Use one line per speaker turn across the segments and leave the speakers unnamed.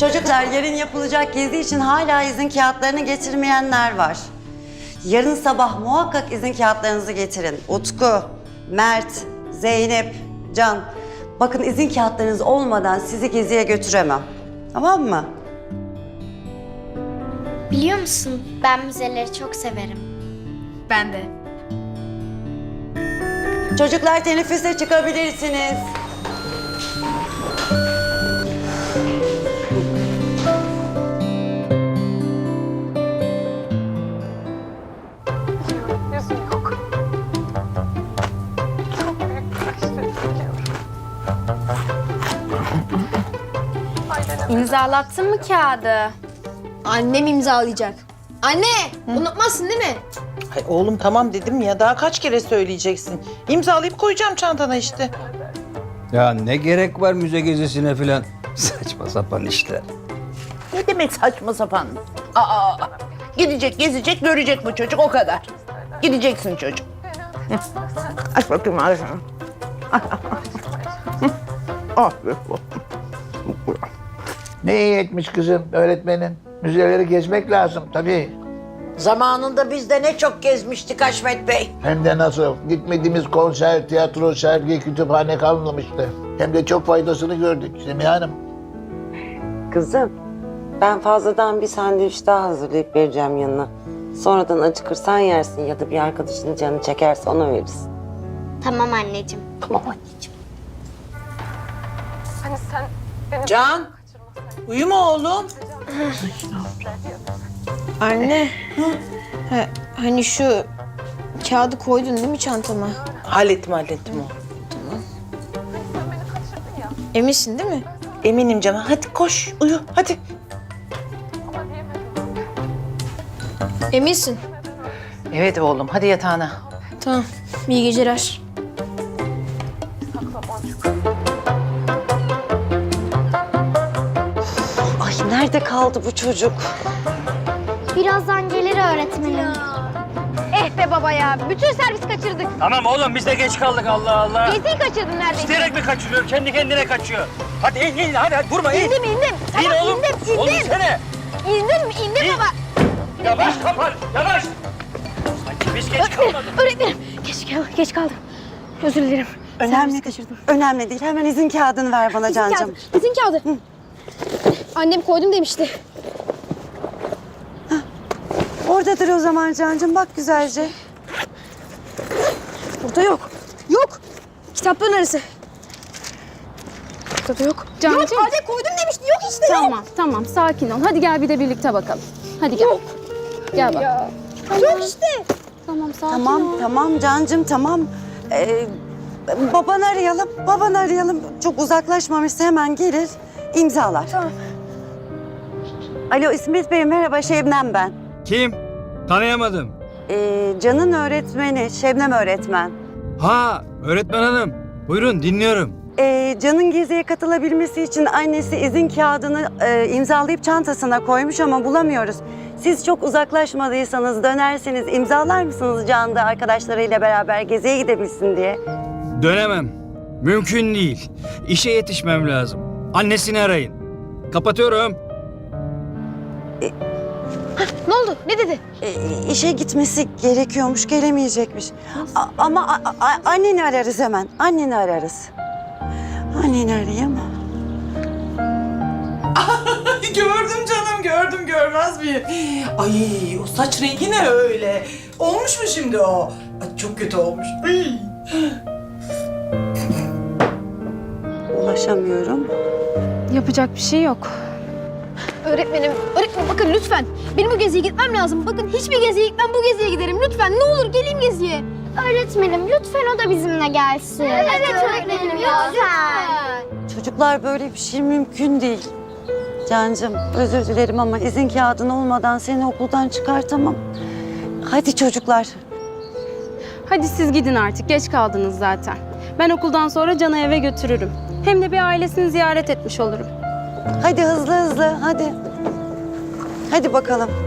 Çocuklar yarın yapılacak gezi için hala izin kağıtlarını getirmeyenler var. Yarın sabah muhakkak izin kağıtlarınızı getirin. Utku, Mert, Zeynep, Can Bakın izin kağıtlarınız olmadan sizi geziye götüremem. Tamam mı?
Biliyor musun ben müzeleri çok severim.
Ben de.
Çocuklar teneffüse çıkabilirsiniz.
İmzalattın mı kağıdı?
Annem imzalayacak. Anne, unutmazsın değil mi?
Ay oğlum tamam dedim ya daha kaç kere söyleyeceksin. İmzalayıp koyacağım çantana işte.
Ya ne gerek var müze gezisine filan? Saçma sapan işler.
Ne demek saçma sapan? Aa, gidecek, gezecek, görecek bu çocuk o kadar. Gideceksin çocuk. Aç bakayım aç. Ah be.
Ne iyi etmiş kızım öğretmenin. Müzeleri gezmek lazım tabii.
Zamanında biz de ne çok gezmiştik Haşmet Bey.
Hem de nasıl. Gitmediğimiz konser, tiyatro, sergi, kütüphane kalmamıştı. Hem de çok faydasını gördük Semiha Hanım.
Kızım, ben fazladan bir sandviç daha hazırlayıp vereceğim yanına. Sonradan acıkırsan yersin ya da bir arkadaşının canı çekerse ona verirsin.
Tamam anneciğim.
Tamam anneciğim.
Can, uyuma oğlum.
Anne. Ha, hani şu kağıdı koydun değil mi çantama?
Hallettim hallettim o.
Eminsin değil mi?
Eminim canım. Hadi koş uyu hadi.
Eminsin.
Evet oğlum hadi yatağına.
Tamam. İyi geceler.
Nerede kaldı bu çocuk?
Birazdan gelir öğretmenim.
Eh be baba ya. Bütün servis kaçırdık.
Tamam oğlum biz de geç kaldık Allah Allah.
Geziyi kaçırdın neredeyse.
İsteyerek mi kaçırıyor? Kendi kendine kaçıyor. Hadi in in hadi, hadi durma in.
İndim indim.
İn
Tamam
oğlum.
indim indim.
Oğlum sene.
İndim indim
İn.
baba.
Yavaş kapat yavaş. Sanki biz geç kalmadık.
Öğretmenim. Geç, geç kaldım. Özür dilerim.
Önemli, önemli değil. Hemen izin kağıdını ver bana Cancığım.
Kağıdı. İzin kağıdı. Annem koydum demişti.
Oradadır o zaman Cancığım. Bak güzelce.
Burada yok. Yok. Kitapların arası. Burada da yok.
Cancığım.
Yok anne koydum demişti. Yok işte yok.
Tamam tamam sakin ol. Hadi gel bir de birlikte bakalım. Hadi gel. Gel bak.
Yok işte.
Tamam sakin
Tamam,
ol.
tamam Cancığım tamam. Ee, babanı arayalım, babanı arayalım. Çok uzaklaşmamışsa hemen gelir, imzalar.
Tamam.
Alo İsmet Bey, merhaba Şebnem ben.
Kim? Tanıyamadım.
Ee, Can'ın öğretmeni, Şebnem öğretmen.
Ha öğretmen hanım. Buyurun dinliyorum.
Ee, Can'ın geziye katılabilmesi için annesi izin kağıdını e, imzalayıp çantasına koymuş ama bulamıyoruz. Siz çok uzaklaşmadıysanız dönerseniz imzalar mısınız Can da arkadaşlarıyla beraber geziye gidebilsin diye?
Dönemem. Mümkün değil. İşe yetişmem lazım. Annesini arayın. Kapatıyorum.
Ne oldu? Ne dedi?
E, işe gitmesi gerekiyormuş, gelemeyecekmiş. A- ama a- a- anneni ararız hemen. Anneni ararız. Anneni arayayım.
Gördüm canım gördüm görmez miyim? Ay o saç rengi ne öyle? Olmuş mu şimdi o? Ay, çok kötü olmuş. Ay.
Ulaşamıyorum.
Yapacak bir şey yok.
Öğretmenim, öğretmenim bakın lütfen. Benim bu geziye gitmem lazım. Bakın hiçbir geziye gitmem bu geziye giderim. Lütfen ne olur geleyim geziye.
Öğretmenim lütfen o da bizimle gelsin.
Evet öğretmenim ya, lütfen.
Çocuklar böyle bir şey mümkün değil. Cancığım özür dilerim ama izin kağıdın olmadan seni okuldan çıkartamam. Hadi çocuklar.
Hadi siz gidin artık. Geç kaldınız zaten. Ben okuldan sonra Can'ı eve götürürüm. Hem de bir ailesini ziyaret etmiş olurum.
Hadi hızlı hızlı hadi. Hadi bakalım.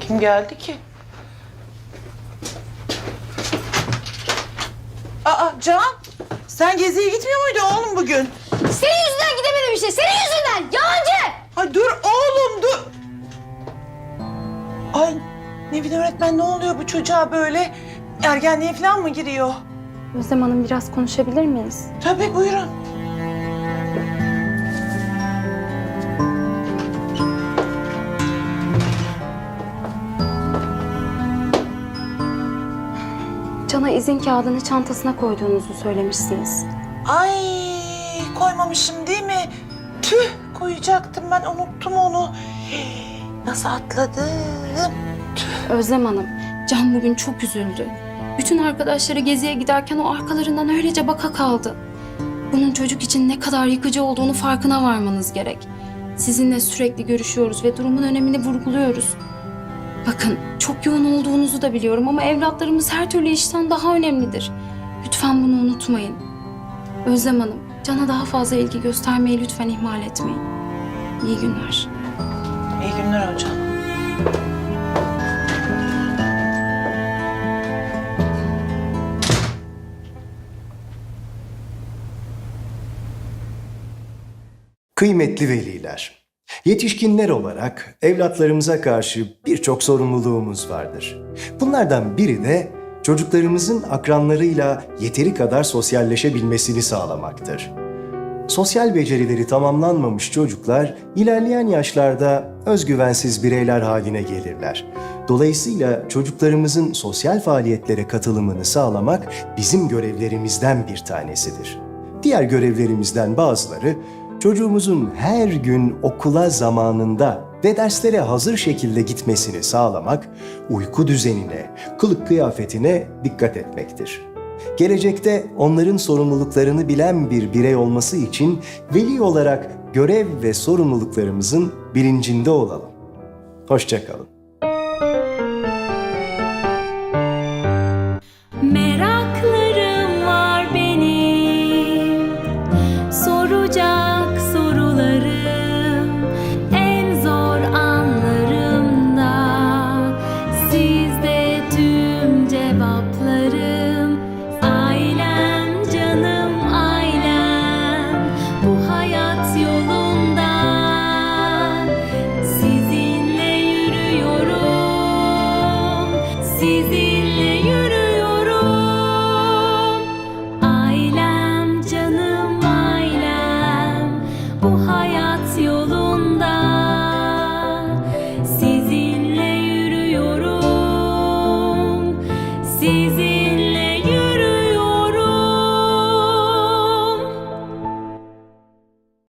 Kim geldi ki? Aa Can, sen geziye gitmiyor muydun oğlum bugün?
Senin yüzünden gidemedim işte. Senin yüzünden. Yalancı.
Ay dur oğlum dur. Ay Nevin öğretmen ne oluyor bu çocuğa böyle? Ergenliğe falan mı giriyor?
Özlem Hanım biraz konuşabilir miyiz?
Tabii buyurun.
Can'a izin kağıdını çantasına koyduğunuzu söylemişsiniz.
Ay koymamışım değil mi? Tüh koyacaktım ben unuttum onu. Nasıl atladım?
Özlem Hanım, Can bugün çok üzüldü. Bütün arkadaşları geziye giderken o arkalarından öylece baka kaldı. Bunun çocuk için ne kadar yıkıcı olduğunu farkına varmanız gerek. Sizinle sürekli görüşüyoruz ve durumun önemini vurguluyoruz. Bakın, çok yoğun olduğunuzu da biliyorum ama evlatlarımız her türlü işten daha önemlidir. Lütfen bunu unutmayın. Özlem Hanım, Can'a daha fazla ilgi göstermeyi lütfen ihmal etmeyin. İyi günler.
İyi günler hocam.
Kıymetli veliler, yetişkinler olarak evlatlarımıza karşı birçok sorumluluğumuz vardır. Bunlardan biri de çocuklarımızın akranlarıyla yeteri kadar sosyalleşebilmesini sağlamaktır. Sosyal becerileri tamamlanmamış çocuklar ilerleyen yaşlarda özgüvensiz bireyler haline gelirler. Dolayısıyla çocuklarımızın sosyal faaliyetlere katılımını sağlamak bizim görevlerimizden bir tanesidir. Diğer görevlerimizden bazıları çocuğumuzun her gün okula zamanında ve derslere hazır şekilde gitmesini sağlamak, uyku düzenine, kılık kıyafetine dikkat etmektir. Gelecekte onların sorumluluklarını bilen bir birey olması için veli olarak görev ve sorumluluklarımızın bilincinde olalım. Hoşçakalın.
Meraklarım var benim Soracak